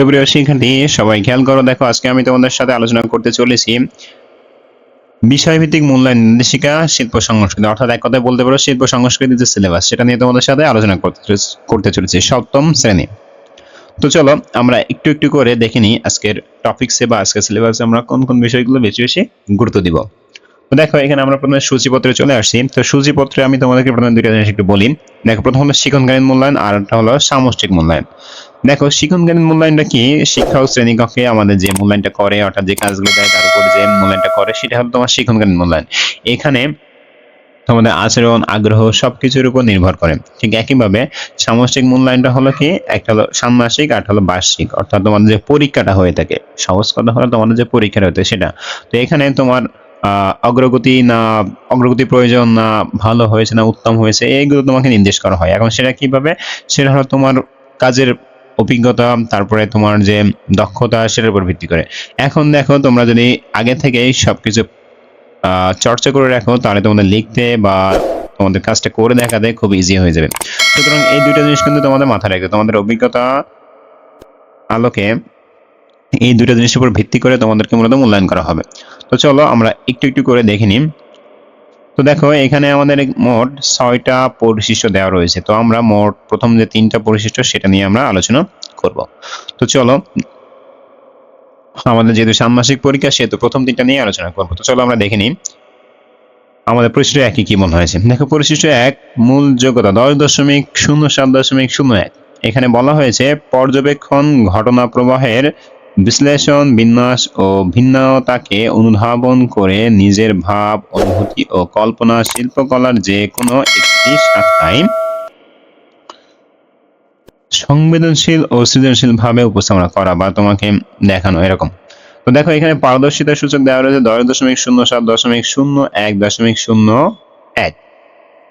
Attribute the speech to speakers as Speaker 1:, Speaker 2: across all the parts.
Speaker 1: সুপ্রিয় শিক্ষার্থী, সবাই খেয়াল করো, দেখো, আজকে আমি তোমাদের সাথে আলোচনা করতে চলেছি বিষয়ভিত্তিক মূল্যায়ন নির্দেশিকা শিল্প সংস্কৃতি। অর্থাৎ এক কথায় বলতে পারো, শিল্প সংস্কৃতি যে সিলেবাস সেটা নিয়ে তোমাদের সাথে আলোচনা করতে করতে চলেছি সপ্তম শ্রেণি। তো চলো, আমরা একটু একটু করে দেখে নিই আজকের টপিকসে বা আজকের সিলেবাসে আমরা কোন কোন বিষয়গুলো বেশি বেশি গুরুত্ব দিব। তো দেখো, এখানে আমরা প্রথমে সূচিপত্রে চলে আসছি। তো সূচিপত্রে আমি তোমাদেরকে প্রথমে দুইটা জিনিস একটু বলি। দেখো, প্রথম হলো শিক্ষণকালীন মূল্যায়ন, আর একটা হলো সামষ্টিক মূল্যায়ন। দেখো শিক্ষণকালীন মূল্যায়নটা কি? শিক্ষা ও শ্রেণীকক্ষে আমাদের যে মূল্যায়নটা করে, অর্থাৎ যে কাজগুলো দেয়, তার উপর যে মূল্যায়নটা করে, সেটা হলো তোমার শিক্ষণকালীন মূল্যায়ন। এখানে তোমাদের আচরণ, আগ্রহ সবকিছুর উপর নির্ভর করে। ঠিক একইভাবে সামষ্টিক মূল্যায়নটা হলো কি? একটা হলো ষান্মাসিক আর হলো বার্ষিক। অর্থাৎ তোমাদের যে পরীক্ষাটা হয়ে থাকে, সহজ কথা হলো তোমাদের যে পরীক্ষাটা হতে সেটা। তো এখানে তোমার অগ্রগতি না, অগ্রগতি প্রয়োজন না, ভালো হয়েছে না, উত্তম হয়েছে এইগুলো তোমাকে নির্দেশ করা হয়। এখন সেটা কীভাবে? সেটা হলো তোমার কাজের অভিজ্ঞতা তারপরে তোমার যে দক্ষতা সেটার উপর ভিত্তি করে। এখন দেখো তোমরা যদি আগে থেকে সবকিছু আহ, চর্চা করে রাখো তাহলে তোমাদের লিখতে বা তোমাদের কাজটা করে দেখাতে খুব ইজি হয়ে যাবে। সুতরাং এই দুইটা জিনিস কিন্তু তোমাদের মাথায় রাখবে তোমাদের অভিজ্ঞতা আলোকে এই দুইটা জিনিসের উপর ভিত্তি করে তোমাদেরকে মূলত মূল্যায়ন করা হবে। তো চলো আমরা একটু একটু করে দেখে নিই। তো দেখো, এখানে আমাদের মোট ছয়টা পরিশিষ্ট দেওয়া রয়েছে। তো আমরা মোট প্রথম যে তিনটা পরিশিষ্ট, সেটা নিয়ে আমরা আলোচনা করব। তো চলো, আমাদের যেহেতু ষান্মাসিক পরীক্ষা, সেহেতু প্রথম তিনটা নিয়ে আলোচনা করব। তো চলো আমরা দেখে নিই, আমাদের পরিশিষ্ট একই কি মনে হয়েছে। দেখো, পরিশিষ্ট এক, মূল যোগ্যতা দশ দশমিক শূন্য সাত দশমিক শূন্য এক। এখানে বলা হয়েছে, পর্যবেক্ষণ ঘটনা প্রবাহের বিশ্লেষণ, বিন্যাস ও ভিন্নতাকে অনুধাবন করে নিজের ভাব, অনুভূতি ও কল্পনা শিল্পকলার যে কোনো একটি শাখায় সংবেদনশীল ও সৃজনশীল ভাবে উপস্থাপনা করা বা তোমাকে দেখানো এরকম। তো দেখো, এখানে পারদর্শিতার সূচক দেওয়া রয়েছে দশ দশমিক শূন্য সাত দশমিক শূন্য এক দশমিক শূন্য এক।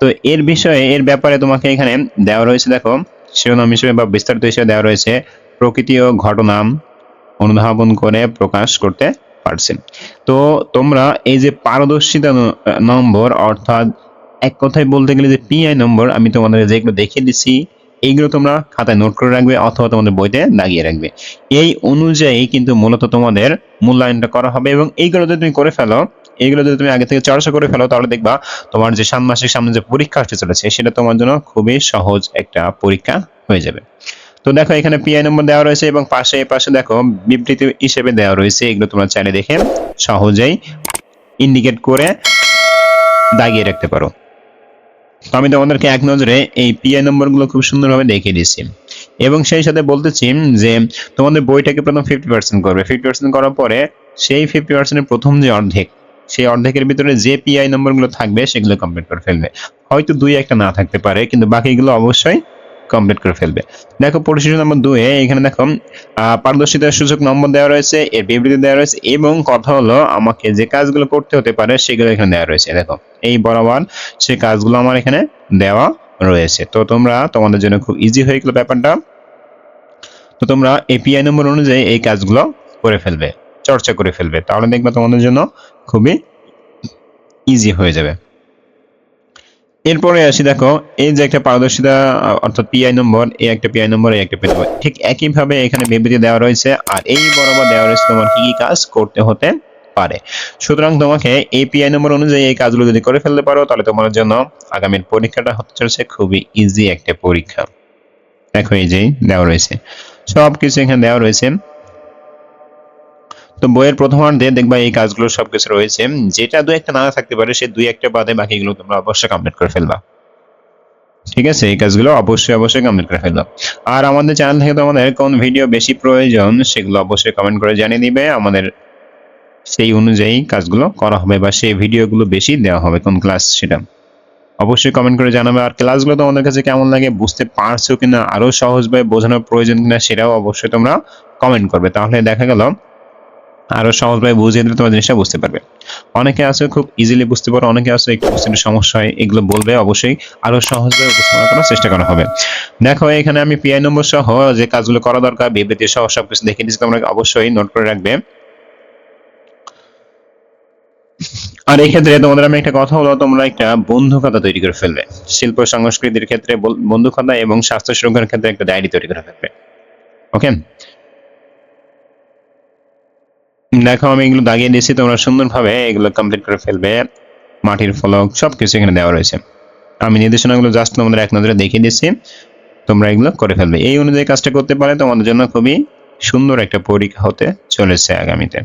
Speaker 1: তো এর বিষয়ে, এর ব্যাপারে তোমাকে এখানে দেওয়া রয়েছে, দেখো, শিরোনাম হিসেবে বা বিস্তারিত হিসেবে দেওয়া রয়েছে প্রকৃতি ও ঘটনা অনুধাবন করে প্রকাশ করতে পারছে তো তোমরা এই যে পারদর্শিতা নম্বর অর্থাৎ এক কথায় বলতে গেলে যে পিআই নম্বর, আমি তোমাদের যেগুলো দেখিয়ে দিচ্ছি, এইগুলো তোমরা খাতায় নোট করে রাখবে অথবা তোমাদের বইতে দাগিয়ে রাখবে। এই অনুযায়ী কিন্তু মূলত তোমাদের মূল্যায়নটা করা হবে এবং এইগুলো যদি তুমি করে ফেলো, এইগুলো যদি তুমি আগে থেকে চর্চা করে ফেলো, তাহলে দেখবা তোমার যে ষান্মাসিক সামনে যে পরীক্ষা আসতে চলেছে, সেটা তোমার জন্য খুবই সহজ একটা পরীক্ষা হয়ে যাবে। তো দেখো, এখানে পিআই নম্বর দেওয়া রয়েছে এবং পাশে পাশে দেখো, বিবৃতি হিসেবে দেওয়া রয়েছে এগুলো তোমরা চাইলে দেখে সহজেই ইন্ডিকেট করে দাগিয়ে রাখতে পারো। তো আমি তোমাদেরকে এক নজরে এই পিআই নম্বরগুলো খুব সুন্দরভাবে দেখিয়ে দিচ্ছি। এবং সেই সাথে বলতেছি যে, তোমাদের বইটাকে প্রথম ফিফটি পার্সেন্ট করবে। ফিফটি পার্সেন্ট করার পরে সেই ফিফটি পার্সেন্টের প্রথম যে অর্ধেক, সেই অর্ধেকের ভিতরে যে পিআই নম্বরগুলো থাকবে, সেগুলো কমপ্লিট করে ফেলবে। হয়তো দুই একটা না থাকতে পারে, কিন্তু বাকিগুলো অবশ্যই কমপ্লিট করে ফেলবে। দেখো পরিশিষ্ট নম্বর দুয়ে এখানে দেখো পারদর্শিতার সুযোগ নম্বর দেওয়া রয়েছে, এর বিবৃতি দেওয়া রয়েছে, এবং কথা হলো আমাকে যে কাজগুলো করতে হতে পারে সেগুলো এখানে দেওয়া রয়েছে। দেখো, এই বরাবর সেই কাজগুলো আমার এখানে দেওয়া রয়েছে। তো তোমরা, তোমাদের জন্য খুব ইজি হয়ে গেল ব্যাপারটা। তো তোমরা এপিআই নম্বর অনুযায়ী এই কাজগুলো করে ফেলবে, চর্চা করে ফেলবে। তাহলে দেখবে তোমাদের জন্য খুবই ইজি হয়ে যাবে। এরপরে আসি, দেখো, এই যে একটা পারদর্শিতা, অর্থাৎ পিআই নম্বর এই একটা পিআই নম্বর এই একটা পিআই নম্বর ঠিক একইভাবে এখানে বিবৃতি দেওয়া রয়েছে, আর এই বরাবর দেওয়া রয়েছে তোমার কি কি কাজ করতে হতে পারে। সুতরাং তোমাকে এই পিআই নম্বর অনুযায়ী এই কাজগুলো যদি করে ফেলতে পারো, তাহলে তোমার জন্য আগামীর পরীক্ষাটা হতে চলেছে খুবই ইজি একটা পরীক্ষা। দেখো এই যে দেওয়া রয়েছে। সব কিছু এখানে দেওয়া রয়েছে। তো বইয়ের প্রথমার্ধে দেখবা এই কাজগুলো সবকিছু রয়েছে। যেটা দু একটা না থাকতে পারে, সে দুই একটা বাদে বাকিগুলো তোমরা অবশ্যই কমপ্লিট করে ফেলবা। ঠিক আছে? এই কাজগুলো অবশ্যই অবশ্যই কমপ্লিট করে ফেলবা। আর আমাদের চ্যানেল থেকে তোমাদের কোন ভিডিও বেশি প্রয়োজন, সেগুলো অবশ্যই কমেন্ট করে জানিয়ে দিবে। আমাদের সেই অনুযায়ী কাজগুলো করা হবে বা সেই ভিডিওগুলো বেশি দেওয়া হবে কোন ক্লাস সেটা। অবশ্যই কমেন্ট করে জানাবে। আর ক্লাসগুলো তোমাদের কাছে কেমন লাগে, বুঝতে পারছ কিনা, আরও সহজভাবে বোঝানোর প্রয়োজন কিনা, সেটাও অবশ্যই তোমরা কমেন্ট করবে। তাহলে দেখা গেল আরও সহজভাবে বুঝিয়ে দিলে তোমার জিনিসটা বুঝতে পারবে। অনেকে আছে খুব ইজিলি বুঝতে পারো, অনেকে আছে একটু বুঝতে সমস্যা হয়, এগুলো বলবে অবশ্যই। আরও সহজভাবে উপস্থাপনা করার চেষ্টা করা হবে। দেখো, এখানে আমি পিআই নম্বর সহ যে কাজগুলো করা দরকার, বিবৃতি সহ সবকিছু দেখে দিচ্ছি তোমরা অবশ্যই নোট করে রাখবে। আর এই ক্ষেত্রে তোমাদের আমি একটা কথা হলো তোমরা একটা বন্ধু খাতা তৈরি করে ফেলবে। শিল্প সংস্কৃতির ক্ষেত্রে বল- বন্ধু খাতা এবং স্বাস্থ্য সুরক্ষার ক্ষেত্রে একটা ডায়েরি তৈরি করে ফেলবে। ওকে দেখো, আমি এগুলো দাগিয়ে দিয়েছি, তোমরা সুন্দরভাবে এগুলো কমপ্লিট করে ফেলবে। মাটির ফলক সব কিছু এখানে দেওয়া রয়েছে। আমি নির্দেশনাগুলো জাস্ট তোমাদের এক নজরে দেখিয়ে দিচ্ছি। তোমরা এগুলো করে ফেলবে। এই অনুযায়ী কাজটা করতে পারে তোমাদের জন্য খুবই সুন্দর একটা পরীক্ষা হতে চলেছে আগামীতে।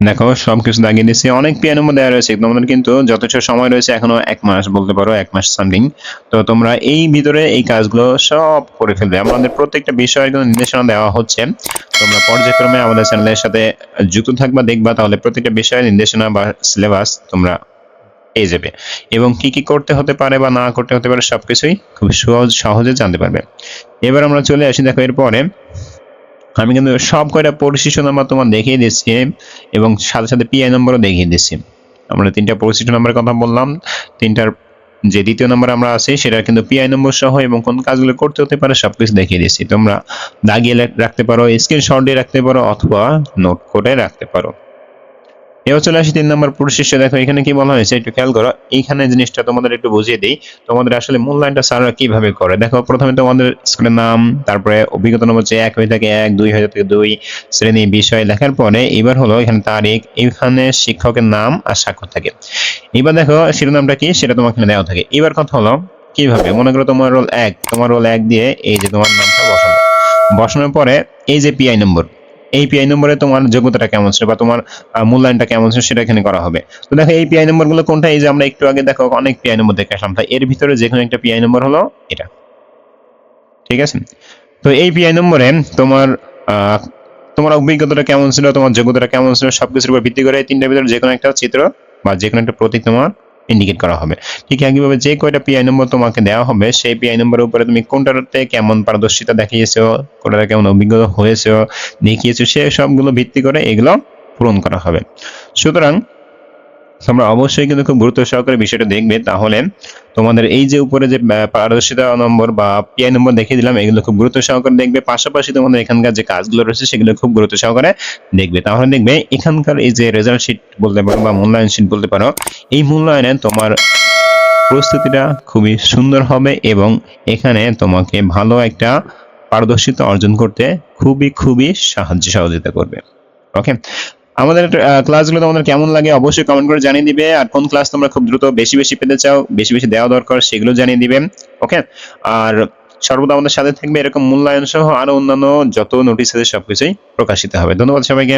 Speaker 1: দেখো, সবকিছু দাগিয়ে দিচ্ছি অনেক পিয়ানোর মধ্যে দেওয়া রয়েছে, তোমাদের কিন্তু যথেষ্ট সময় রয়েছে এখনও এক মাস, বলতে পারো এক মাস সামথিং তো তোমরা এই ভিতরে এই কাজগুলো সব করে ফেলবে। আমাদের প্রত্যেকটা বিষয়ের কিন্তু নির্দেশনা দেওয়া হচ্ছে। তোমরা পর্যায়ক্রমে আমাদের চ্যানেলের সাথে যুক্ত থাকবা, দেখবা, তাহলে প্রত্যেকটা বিষয়ের নির্দেশনা বা সিলেবাস তোমরা পেয়ে যাবে। এবং কি কি করতে হতে পারে বা না করতে হতে পারে সবকিছুই খুব সহজ, সহজে জানতে পারবে। এবার আমরা চলে আসি, দেখো, এরপরে আমি কিন্তু সব কয়টা পরিশিষ্ট নাম্বার তোমার দেখিয়ে দিচ্ছি এবং সাথে সাথে পিআই নম্বরও দেখিয়ে দিচ্ছি। আমরা তিনটা পরিশিষ্ট নাম্বারের কথা বললাম। তিনটার যে দ্বিতীয় নম্বর আমরা আছি, সেটা কিন্তু পিআই নম্বর সহ এবং কোন কাজগুলো করতে হতে পারে সবকিছু দেখিয়ে দিচ্ছি। তোমরা দাগিয়ে রাখতে পারো স্ক্রিনশট দিয়ে রাখতে পারো অথবা নোট করে রাখতে পারো। এবার চলে আসি তিন নম্বর পরিশিষ্ট দেখো, এখানে কি বলা হয়েছে? একটু খেয়াল করো, এইখানে জিনিসটা তোমাদের একটু বুঝিয়ে দিই। তোমাদের আসলে মূল্যায়নটা স্যাররা কীভাবে করে? দেখো, প্রথমে তোমাদের স্কুলের নাম, তারপরে অভিজ্ঞতা নম্বর যে এক, হয়ে থাকে এক, দুই, হয়ে থাকে দুই, শ্রেণি বিষয় লেখার পরে এবার হলো এখানে তারিখ, এখানে শিক্ষকের নাম আর স্বাক্ষর থাকে। এবার দেখো, শিরোনামটা কি? সেটা এখানে দেওয়া থাকে। এবার কথা হলো, কীভাবে? মনে করো তোমার রোল এক, তোমার রোল এক দিয়ে এই যে তোমার নামটা বসানো বসানোর পরে এই যে পিআই নম্বর এই নম্বরে তোমার যোগ্যতাটা কেমন ছিল বা তোমার মূল্যায়নটা কেমন ছিল সেটা এখানে করা হবে। তো দেখো এই পিআই নম্বরগুলো কোনটা? এই যে আমরা একটু আগে দেখো অনেক পিআই নম্বর দেখে আসলাম। তাই এর ভিতরে যে কোনো একটা পিআই নম্বর হলো এটা। ঠিক আছে? তো এই পিআই নম্বরে তোমার তোমার অভিজ্ঞতাটা কেমন ছিল, তোমার যোগ্যতাটা কেমন ছিল, সবকিছুর উপর ভিত্তি করে তিনটার ভিতরে যে কোনো একটা চিত্র বা যে কোনো একটা প্রতীক তোমার ইন্ডিকেট করা হবে। ঠিক একইভাবে যে কয়টা পিআই নম্বর তোমাকে দেওয়া হবে, সেই পিআই নম্বরের উপরে তুমি কোনটাতে কেমন পারদর্শিতা দেখিয়েছো, কোনটাতে কেমন অভিজ্ঞতা হয়েছে, দেখিয়েছো, সে সবগুলো ভিত্তি করে এগুলো পূরণ করা হবে। সুতরাং তোমরা অবশ্যই কিন্তু খুব গুরুত্ব সহকারে বিষয়টা দেখবে। তাহলে তোমাদের এই যে উপরে যে পারদর্শিতা নম্বর বা পিআই নম্বর দেখিয়ে দিলাম, এগুলো খুব গুরুত্ব সহকারে দেখবে। পাশাপাশি তোমাদের এখানকার যে কাজগুলো রয়েছে, সেগুলো খুব গুরুত্ব সহকারে দেখবে। তাহলে দেখবে এখানকার এই যে রেজাল্ট শিট বলতে পারো বা মূল্যায়ন শিট বলতে পারো, এই মূল্যায়নে তোমার প্রস্তুতিটা খুবই সুন্দর হবে এবং এখানে তোমাকে ভালো একটা পারদর্শিতা অর্জন করতে খুবই খুবই সাহায্য সহযোগিতা করবে। ওকে আমাদের ক্লাসগুলো তোমাদের কেমন লাগে অবশ্যই কমেন্ট করে জানিয়ে দিবে। আর কোন ক্লাস তোমরা খুব দ্রুত বেশি বেশি পেতে চাও, বেশি বেশি দেওয়া দরকার সেগুলো জানিয়ে দিবে ওকে আর সর্বদা আমাদের সাথে থাকবে এরকম মূল্যায়ন সহ আরও অন্যান্য যত নোটিশ আছে সবকিছুই প্রকাশিত হবে। ধন্যবাদ সবাইকে।